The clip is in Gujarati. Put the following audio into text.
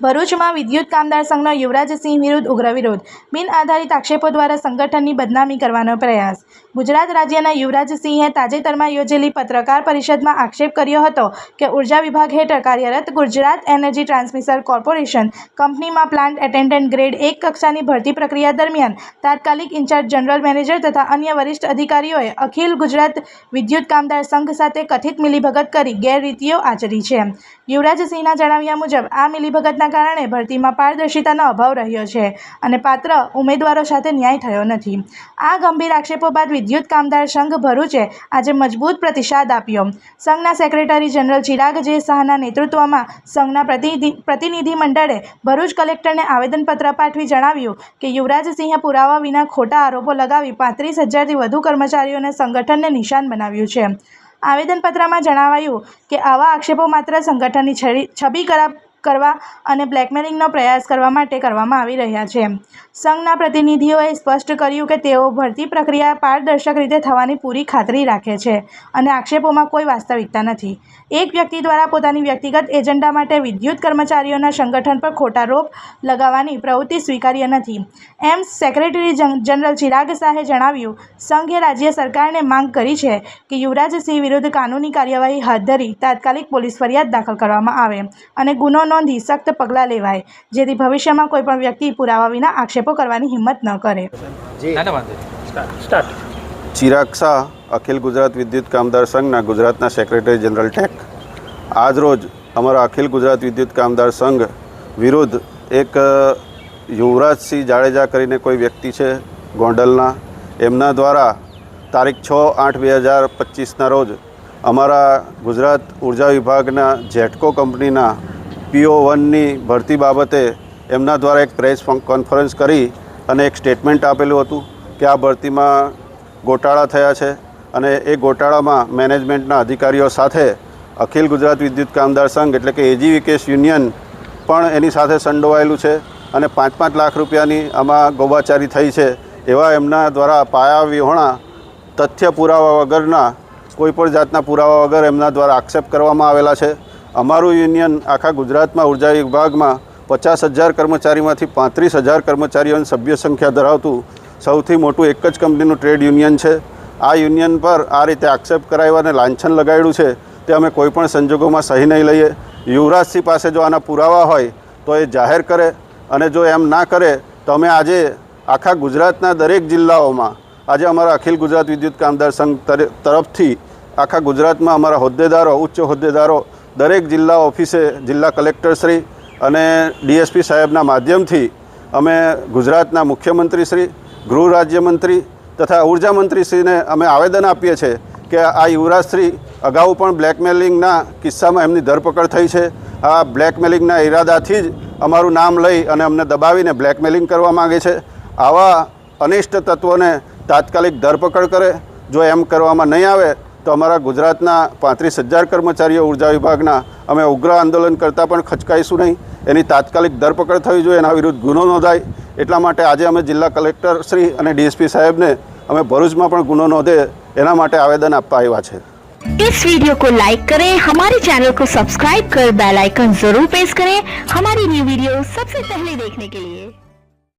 ભરૂચમાં વિદ્યુત કામદાર સંઘનો યુવરાજસિંહ વિરુદ્ધ ઉગ્ર વિરોધ. બિન આધારિત આક્ષેપો દ્વારા સંગઠનની બદનામી કરવાનો પ્રયાસ. ગુજરાત રાજ્યના યુવરાજસિંહે તાજેતરમાં યોજેલી પત્રકાર પરિષદમાં આક્ષેપ કર્યો હતો કે ઊર્જા વિભાગ હેઠળ કાર્યરત ગુજરાત એનર્જી ટ્રાન્સમિશન કોર્પોરેશન કંપનીમાં પ્લાન્ટ એટેન્ડન્ટ ગ્રેડ એક કક્ષાની ભરતી પ્રક્રિયા દરમિયાન તાત્કાલિક ઇન્ચાર્જ જનરલ મેનેજર તથા અન્ય વરિષ્ઠ અધિકારીઓએ અખિલ ગુજરાત વિદ્યુત કામદાર સંઘ સાથે કથિત મિલીભગત કરી ગેરરીતિઓ આચરી છે. યુવરાજસિંહના જણાવ્યા મુજબ, આ મિલીભગતના કારણે ભરતીમાં પારદર્શિતાનો અભાવ રહ્યો છે અને પાત્ર ઉમેદવારો સાથે ન્યાય થયો નથી. આ ગંભીર આક્ષેપો બાદ વિદ્યુત કામદાર સંઘ ભરૂચે આજે મજબૂત પ્રતિસાદ આપ્યો. સંઘના સેક્રેટરી જનરલ ચિરાગ જે શાહના નેતૃત્વમાં સંઘના પ્રતિનિધિ પ્રતિનિધિ મંડળે ભરૂચ કલેક્ટરને આવેદનપત્ર પાઠવી જણાવ્યું કે યુવરાજસિંહે પુરાવા વિના ખોટા આરોપો લગાવી પાંત્રીસ હજારથી વધુ કર્મચારીઓને સંગઠનને નિશાન બનાવ્યું છે. આવેદનપત્રમાં જણાવાયું કે આવા આક્ષેપો માત્ર સંગઠનની છબી ખરાબ કરવા અને બ્લેકમેલિંગનો પ્રયાસ કરવા માટે કરવામાં આવી રહ્યા છે. સંઘના પ્રતિનિધિઓએ સ્પષ્ટ કર્યું કે તેઓ ભરતી પ્રક્રિયા પારદર્શક રીતે થવાની પૂરી ખાતરી રાખે છે અને આક્ષેપોમાં કોઈ વાસ્તવિકતા નથી. એક વ્યક્તિ દ્વારા પોતાની વ્યક્તિગત એજન્ડા માટે વિદ્યુત કર્મચારીઓના સંગઠન પર ખોટા રોપ લગાવવાની પ્રવૃત્તિ સ્વીકાર્ય નથી. એમ્સ સેક્રેટરી જનરલ ચિરાગ શાહે જણાવ્યું, સંઘે રાજ્ય સરકારને માંગ કરી છે કે યુવરાજસિંહ વિરુદ્ધ કાનૂની કાર્યવાહી હાથ ધરી તાત્કાલિક પોલીસ ફરિયાદ દાખલ કરવામાં આવે અને ગુનો નોંધી સખ્ત પગલાં લેવાય જેથી ભવિષ્યમાં કોઈપણ વ્યક્તિ પુરાવા વિના આક્ષેપો કરવાની હિંમત ન કરે. ચિરાગ શાહ અખિલ ગુજરાત વિદ્યુત કામદાર સંઘના ગુજરાતના સેક્રેટરી જનરલ ટેક. આજરોજ અમારા અખિલ ગુજરાત વિદ્યુત કામદાર સંઘ વિરુદ્ધ એક યુવરાજસિંહ જાડેજા કરીને કોઈ વ્યક્તિ છે ગોંડલના એમના દ્વારા તારીખ છ આઠ બે હજાર પચીસના રોજ અમારા ગુજરાત ઊર્જા વિભાગના જેટકો કંપનીના પીઓ વનની ભરતી બાબતે એમના દ્વારા એક પ્રેસ કોન્ફરન્સ કરી અને એક સ્ટેટમેન્ટ આપેલું હતું કે આ ભરતીમાં ગોટાળા થયા છે અને એ ગોટાળામાં મેનેજમેન્ટના અધિકારીઓ સાથે અખિલ ગુજરાત વિદ્યુત કામદાર સંઘ એટલે કે એજીવીકેસ યુનિયન પણ એની સાથે સંડોવાયેલું છે અને પાંચ પાંચ લાખ રૂપિયાની આમાં ગોબાચારી થઈ છે એવા એમના દ્વારા પાયા વિહોણા, તથ્ય પુરાવા વગરના કોઈપણ જાતના પુરાવા વગર એમના દ્વારા આક્ષેપ કરવામાં આવેલા છે. અમારું યુનિયન આખા ગુજરાતમાં ઊર્જા વિભાગમાં પચાસ હજાર કર્મચારીમાંથી પાંત્રીસ હજાર કર્મચારીઓની સભ્ય સંખ્યા ધરાવતું સૌથી મોટું એક જ કંપનીનું ટ્રેડ યુનિયન છે. આ યુનિયન પર આ રીતે આક્ષેપ કરાવ્યો અને લાંછન લગાડ્યું છે તે અમે કોઈપણ સંજોગોમાં સહી નહીં લઈએ. યુવરાજસિંહ પાસે જો આના પુરાવા હોય તો એ જાહેર કરે અને જો એમ ના કરે તો અમે આજે આખા ગુજરાતના દરેક જિલ્લાઓમાં આજે અમારા અખિલ ગુજરાત વિદ્યુત કામદાર સંઘ તર- તરફથી આખા ગુજરાતમાં અમારા હોદ્દેદારો, ઉચ્ચ હોદ્દેદારો દરેક જિલ્લા ઓફિસે જિલ્લા કલેક્ટરશ્રી અને ડીએસપી સાહેબના માધ્યમથી અમે ગુજરાતના મુખ્યમંત્રીશ્રી, ગૃહ રાજ્યમંત્રી તથા ઊર્જા મંત્રીશ્રીને અમે આવેદન આપીએ છીએ કે આ યુવરાજશ્રી અગાઉ પણ બ્લેકમેલિંગના કિસ્સામાં એમની ધરપકડ થઈ છે. આ બ્લેકમેલિંગના ઈરાદાથી જ અમારું નામ લઈ અને અમને દબાવીને બ્લેકમેલિંગ કરવા માગે છે. આવા અનિષ્ટ તત્વોને તાત્કાલિક ધરપકડ કરે. જો એમ કરવામાં નહીં આવે તો અમારા ગુજરાતના પાંત્રીસ હજાર કર્મચારીઓ ઉર્જા વિભાગના અમે ઉગ્ર આંદોલન કરતાં પણ ખચકાઈશું નહીં એની તાત્કાલિક ધરપકડ થવી જોઈએ એના વિરુદ્ધ ગુનો નોંધાય એટલા માટે આજે અમે જિલ્લા કલેક્ટર શ્રી અને ડીએસપી સાહેબને અમે ભરૂચમાં પણ ગુનો નોંધે એના માટે આવેદન આપવા આવ્યા છે इस वीडियो को लाइक करें हमारे चैनल को सब्सक्राइब कर बेल आइकन जरूर प्रेस करें हमारी न्यू वीडियो सबसे पहले देखने के लिए